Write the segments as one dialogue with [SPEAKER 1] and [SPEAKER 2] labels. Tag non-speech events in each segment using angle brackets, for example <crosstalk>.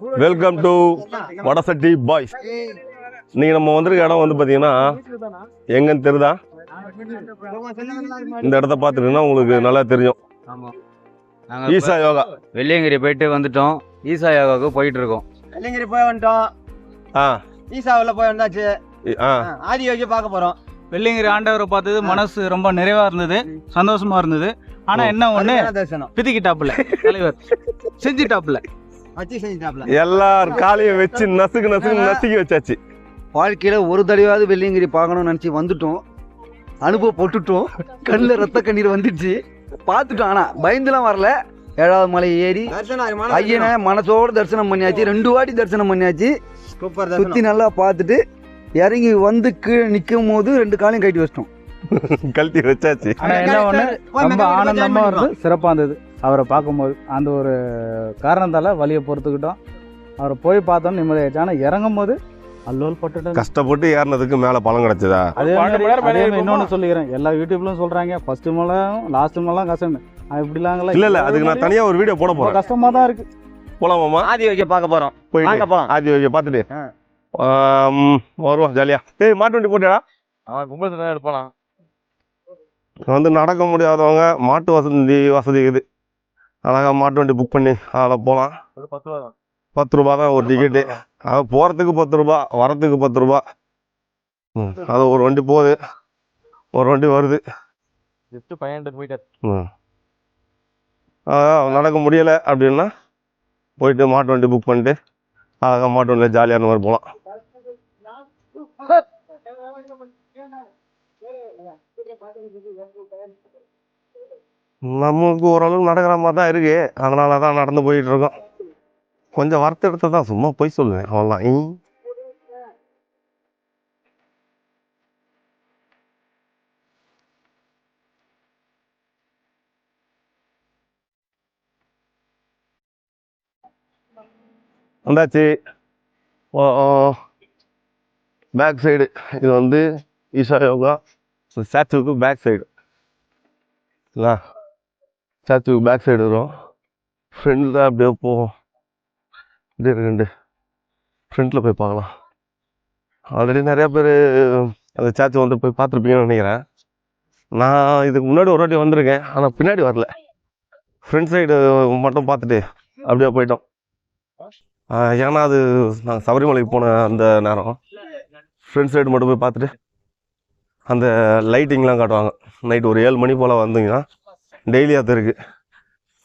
[SPEAKER 1] Welcome to வடசட்டி boys இன்னைக்கு நம்ம வந்திருக்க இடம் வந்து பார்த்தீங்கன்னா எங்கன்னு தெரியுதா? இந்த இடத்த பார்த்துட்டீங்கன்னா உங்களுக்கு நல்லா தெரியும். ஈசா யோகா.
[SPEAKER 2] வெள்ளியங்கிரி போயிட்டு வந்துட்டோம். ஈசா யோகாவுக்கு போயிட்டு இருக்கோம்.
[SPEAKER 3] வெள்ளிங்கிரி போய் வந்துட்டோம்.
[SPEAKER 1] ஆ.
[SPEAKER 3] ஈசாவில் போய் வந்தாச்சு.
[SPEAKER 1] ஆ.
[SPEAKER 3] ஆதி யோகி பார்க்க போறோம்.
[SPEAKER 4] வெள்ளிங்கிரி ஆண்டவரை பார்த்தது மனசு ரொம்ப நிறைவா இருந்தது சந்தோஷமா இருந்தது. ஆனா என்ன ஒண்ணு? பிதிக்கிட்டாப்புல தலைவர். செஞ்சிட்டாப்புல.
[SPEAKER 3] வச்சு செஞ்சுட்டாப்ல
[SPEAKER 1] எல்லார் காலையும் வச்சு நசுக்கு நசுக்கு நசுக்கி வச்சாச்சு.
[SPEAKER 5] வாழ்க்கையில் ஒரு தடவையாவது வெள்ளியங்கிரி பார்க்கணும்னு நினச்சி வந்துட்டோம். அனுபவப்பட்டுட்டோம் கண்ணில் ரத்த கண்ணீர் வந்துடுச்சு பார்த்துட்டோம் ஆனால் பயந்துலாம் வரல. ஏழாவது மலை ஏறி ஐயனை மனசோட தரிசனம் பண்ணியாச்சு. ரெண்டு வாட்டி தரிசனம் பண்ணியாச்சு.
[SPEAKER 3] சூப்பர்
[SPEAKER 5] சுற்றி நல்லா பார்த்துட்டு இறங்கி வந்து கீழே நிற்கும் போது ரெண்டு காலையும் கட்டி வச்சிட்டோம்.
[SPEAKER 1] கழட்டி வச்சாச்சு.
[SPEAKER 4] ஆனா என்ன ஒண்ணு? ரொம்ப ஆனந்தமா இருந்தது. சிறப்பா இருந்தது. அவரை பார்க்கும்போது அந்த ஒரு காரணத்தால வழியை பொறுத்துக்கிட்டோம். அவரை போய் பார்த்தோம் நிம்மதியாச்சு ஆனா இறங்கும் போது அல்லோல் பட்டுட்டோம்
[SPEAKER 1] கஷ்டப்பட்டு ஏறினதுக்கு மேலே பழம் கிடைச்சதா?
[SPEAKER 4] அதே மாதிரி இன்னொன்னு சொல்லிக்கிறேன். எல்லா யூடியூப்லயும் சொல்றாங்க ஃபர்ஸ்ட் மலம் லாஸ்ட் மலம் கஷ்டம் இப்படிலாங்களா
[SPEAKER 1] இல்ல இல்ல அதுக்கு நான் தனியா ஒரு வீடியோ போட போறேன்.
[SPEAKER 4] கஷ்டமா தான் இருக்கு.
[SPEAKER 1] போலாமாமா
[SPEAKER 3] ஆதி யோகி பார்க்க போறோம்.
[SPEAKER 1] போயிட்டு
[SPEAKER 3] வாங்க போலாம்.
[SPEAKER 1] ஆதி யோகியை பார்த்துட்டு. வருவோம் ஜாலியா ஏய் மாட்டு வண்டி போட்டியா
[SPEAKER 2] அவன் கும்பல் தான் எடுப்பானா
[SPEAKER 1] வந்து நடக்க முடியாதவங்க மாட்டு வசதி வசதி இருக்குது. அழகா மாட்டு வண்டி புக் பண்ணி அதில் போகலாம்.
[SPEAKER 2] ஒரு பத்து ரூபா தான்.
[SPEAKER 1] பத்து ரூபா தான் ஒரு டிக்கெட்டு அது போகிறதுக்கு பத்து ரூபா வரத்துக்கு பத்து ரூபா. ம், அது ஒரு வண்டி போகுது. ஒரு வண்டி வருது.
[SPEAKER 2] ஜஸ்ட் ஃபைவ் ஹண்ட்ரட் மீட்டர்
[SPEAKER 1] ம். அதான் நடக்க முடியலை அப்படின்னா போயிட்டு மாட்டு வண்டி புக் பண்ணிட்டு அழகாக மாட்டு வண்டியில் ஜாலியாக அந்த மாதிரி போகலாம். <laughs> <laughs> நமக்கு ஓரளவுக்கு நடக்கிற மாதிரி தான் இருக்கு. அதனால தான் நடந்து போயிட்டு இருக்கோம் கொஞ்சம் வரத்து எடுத்து தான் சும்மா போய் சொல்லுவேன். அவ்வளோதான் ஈ. வந்தாச்சு. ஓ பேக் சைடு இது வந்து ஈஷா யோகா. ஸ்டாச்சுவுக்கு பேக் சைடு சர்ச்சுக்கு பேக் சைடு வரும். ஃப்ரெண்டில் அப்படியே போவோம் அப்படியே இருக்குண்டு ஃப்ரண்ட்டில் போய் பார்க்கலாம். ஆல்ரெடி நிறையா பேர் அந்த ஸ்டாச்சு வந்து போய் பார்த்துருப்பீங்கன்னு நினைக்கிறேன். நான் இதுக்கு முன்னாடி ஒரு வாட்டி வந்திருக்கேன் ஆனால் பின்னாடி வரல. ஃப்ரண்ட் சைடு மட்டும் பார்த்துட்டு அப்படியே போயிட்டோம். ஏன்னா அது நாங்கள் சபரிமலைக்கு போன அந்த நேரம். ஃப்ரண்ட் சைடு மட்டும் போய் பார்த்துட்டு அந்த லைட்டிங்லாம் காட்டுவாங்க. நைட் ஒரு ஏழு மணி போல் வந்தீங்கன்னா டெய்லி அது இருக்குது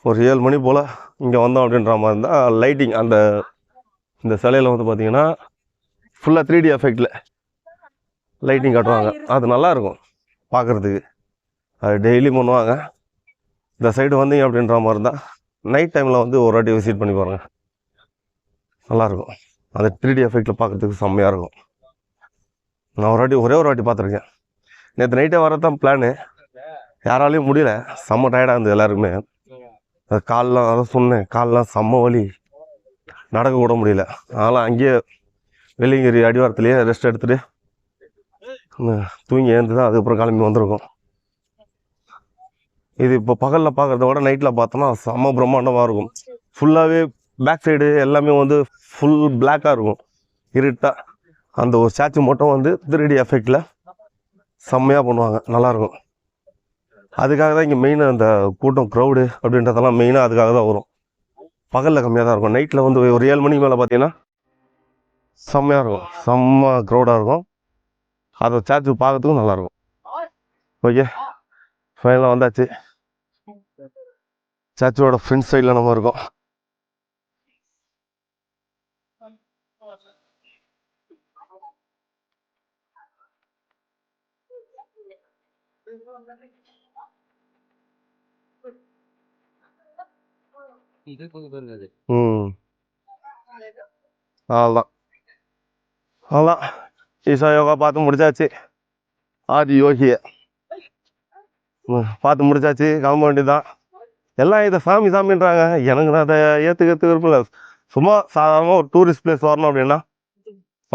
[SPEAKER 1] ஒரு ஏழு மணி போல் இங்கே வந்தோம் அப்படின்ற மாதிரி இருந்தால் லைட்டிங் அந்த இந்த சிலையில் வந்து பார்த்தீங்கன்னா ஃபுல்லாக த்ரீ டி எஃபெக்டில் லைட்டிங் காட்டுவாங்க. அது நல்லா இருக்கும் பார்க்குறதுக்கு அது டெய்லி பண்ணுவாங்க. இந்த சைடு வந்தீங்க அப்படின்ற மாதிரி இருந்தால் நைட் டைமில் வந்து ஒரு வாட்டி விசிட் பண்ணி பாருங்கள் நல்லாயிருக்கும் அந்த த்ரீ டி எஃபெக்டில் பார்க்குறதுக்கு செம்மையாக இருக்கும். நான் ஒரு வாட்டி ஒரே ஒரு வாட்டி பார்த்துருக்கேன். நேற்று நைட்டே வரதான் பிளானு யாராலையும் முடியல. செம்ம டயர்டாக இருந்தது எல்லாருக்குமே. அது கால்லாம் அதான் சொன்னேன் கால்லாம் செம்ம வலி. நடக்க கூட முடியல. அதனால் அங்கேயே வெள்ளிங்கிரி அடிவாரத்துலேயே ரெஸ்ட் எடுத்துட்டு ம், தூங்கி ஏந்து தான் அதுக்கப்புறம் கிளம்பி வந்திருக்கோம். இது இப்போ பகலில் பார்க்குறத விட நைட்டில் பார்த்தோன்னா செம்ம பிரம்மாண்டமாக இருக்கும். ஃபுல்லாகவே பேக் சைடு எல்லாமே வந்து ஃபுல் பிளாக்காக இருக்கும். இருட்டாக அந்த ஒரு ஸ்டாச்சு மட்டும் வந்து த்ரீ டி எஃபெக்டில் செம்மையாக பண்ணுவாங்க. நல்லாயிருக்கும் அதுக்காக தான் இங்கே மெயினாக அந்த கூட்டம் க்ரௌடு அப்படின்றதெல்லாம் மெயினாக அதுக்காக தான் வரும். பகலில் கம்மியாக தான் இருக்கும். நைட்டில் வந்து ஒரு ஏழு மணிக்கு மேலே பார்த்தீங்கன்னா செம்மையாக இருக்கும். செம்ம க்ரௌடாக இருக்கும். அதை சார்ஜ் பார்க்கறதுக்கும் நல்லாயிருக்கும் ஓகே ஃபைனலாக வந்தாச்சு. சர்ச்சோட ஃப்ரண்ட் சைடில் நம்ம இருக்கோம்
[SPEAKER 2] இது கொஞ்சம் பேர் இருக்காது
[SPEAKER 1] ம் அவ்வளோதான் அவ்வளோதான் ஈசா யோகா பார்த்து முடிச்சாச்சு. ஆதி யோகியை. பார்த்து முடிச்சாச்சு. கிளம்ப வேண்டியதுதான். எல்லாம் இதை சாமி சாமின்றாங்க. எனக்கு நான் அதை ஏற்றுக்கிறது விருப்பம் இல்லை. சும்மா சாதாரணமாக ஒரு டூரிஸ்ட் பிளேஸ் வரணும் அப்படின்னா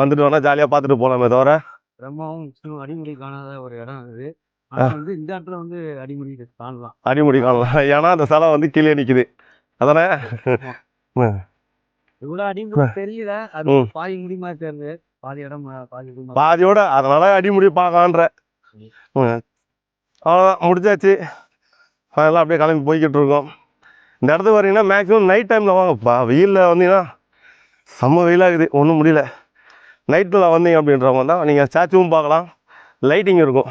[SPEAKER 1] வந்துட்டு வேணா ஜாலியாக பார்த்துட்டு போகலாமே தவிர.
[SPEAKER 2] பிரம்மாவும் விஷ்ணு அடிமுடி காணாத ஒரு இடம் அது. வந்து இந்த இடத்துல வந்து அடிமுடி காணலாம்.
[SPEAKER 1] அடிமுடி காணலாம். ஏன்னா அந்த சிலை வந்து கீழே நிற்குது அதானே? பாதியோட அதனால அடிமுடி பார்க்கலான்ற. அவ்வளோதான் முடிச்சாச்சு ஃபைனலாக அப்படியே கிளம்பி போய்கிட்டு இருக்கோம். இந்த இடத்துக்கு வரீங்கன்னா மேக்ஸிமம் நைட் டைமில் வாங்கப்பா வெயிலில் வந்தீங்கன்னா செம்ம வெயிலாகுது. ஒன்றும் முடியல. நைட்டில் வந்தீங்க அப்படின்றவங்க தான் நீங்கள் ஸ்டாச்சுவும் பார்க்கலாம். லைட்டிங் இருக்கும்.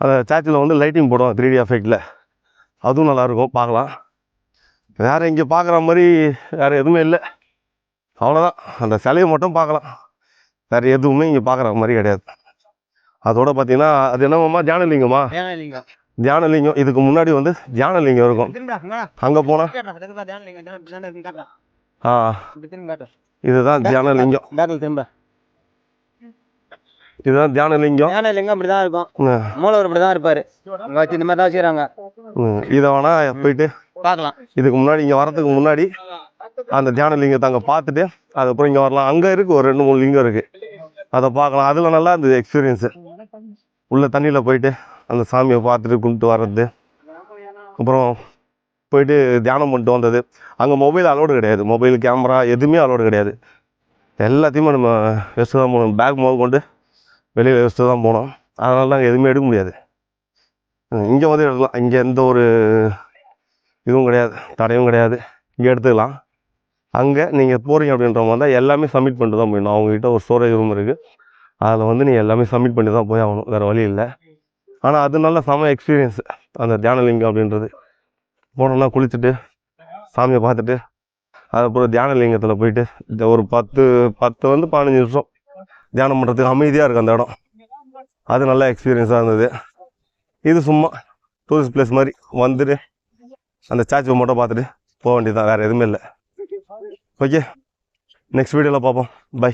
[SPEAKER 1] அந்த ஸ்டாச்சுவில் வந்து லைட்டிங் போடுவோம் த்ரீ டி எஃபெக்டில் அதுவும் நல்லாயிருக்கும் பார்க்கலாம். வேறு இங்கே பார்க்குற மாதிரி வேறு எதுவுமே இல்லை. அவ்வளோதான் அந்த சிலையை மட்டும் பார்க்கலாம். வேறு எதுவுமே இங்கே பார்க்குற மாதிரி கிடையாது. அதோட பார்த்தீங்கன்னா அது என்னமாம்மா? தியானலிங்கம்மா தியானலிங்கம். இதுக்கு முன்னாடி வந்து தியானலிங்கம் இருக்கும். அங்கே போனால். ஆ. இதுதான் தியானலிங்கம். இதுதான் தியானலிங்கம்.
[SPEAKER 3] தியானம் இல்லைங்க, அப்படிதான் இருக்கும். மூலவர் இப்படிதான் இருப்பாரு. வச்சு இந்த மாதிரி தான் வச்சுக்கிறாங்க.
[SPEAKER 1] இதை வேணால் போயிட்டு
[SPEAKER 3] பார்க்கலாம்.
[SPEAKER 1] இதுக்கு முன்னாடி இங்கே வரதுக்கு முன்னாடி அந்த தியான லிங்கத்தை அங்கே பார்த்துட்டு அதுக்கப்புறம் இங்கே வரலாம். அங்கே இருக்குது ஒரு ரெண்டு மூணு லிங்கம் இருக்குது அதை பார்க்கலாம். அதில் நல்லா இருந்தது எக்ஸ்பீரியன்ஸு உள்ளே தண்ணியில் போயிட்டு அந்த சாமியை பார்த்துட்டு கும்பிட்டு வர்றது. அப்புறம் போயிட்டு தியானம் பண்ணிட்டு வந்தது. அங்கே மொபைல் அலோடு கிடையாது. மொபைல் கேமரா எதுவுமே அலோடு கிடையாது. எல்லாத்தையுமே நம்ம வச்சுட்டு தான் போகணும் பேக் முதல் கொண்டு வெளியில் வச்சுட்டு தான் போனோம் அதனால நாங்கள் எதுவுமே எடுக்க முடியாது. இங்கே வந்து எடுக்கலாம். இங்கே எந்த ஒரு இதுவும் கிடையாது தடையும் கிடையாது. இங்கே எடுத்துக்கலாம். அங்கே நீங்கள் போகிறீங்க அப்படின்றவங்க வந்தால் எல்லாமே சப்மிட் பண்ணிட்டு தான் போயிடணும். அவங்ககிட்ட ஒரு ஸ்டோரேஜ் ரூம் இருக்குது அதில் வந்து நீங்கள் எல்லாமே சப்மிட் பண்ணி தான் போய் ஆகணும். வேறு வழி இல்லை. ஆனால் அது நல்ல செம எக்ஸ்பீரியன்ஸ் அந்த தியானலிங்கம் அப்படின்றது. போனோம்னா குளிச்சுட்டு சாமியை பார்த்துட்டு அதுக்கப்புறம் தியானலிங்கத்தில் போயிட்டு இந்த ஒரு பத்து பத்து வந்து பதினஞ்சு நிமிஷம் தியானம் பண்ணுறதுக்கு அமைதியாக இருக்குது அந்த இடம். அது நல்ல எக்ஸ்பீரியன்ஸாக இருந்தது. இது சும்மா டூரிஸ்ட் பிளேஸ் மாதிரி வந்துட்டு அந்த ஸ்டாச்சுவை மட்டும் பார்த்துட்டு போக வேண்டியதுதான். வேறு எதுவுமே இல்லை. ஓகே நெக்ஸ்ட் வீடியோவில் பார்ப்போம். பை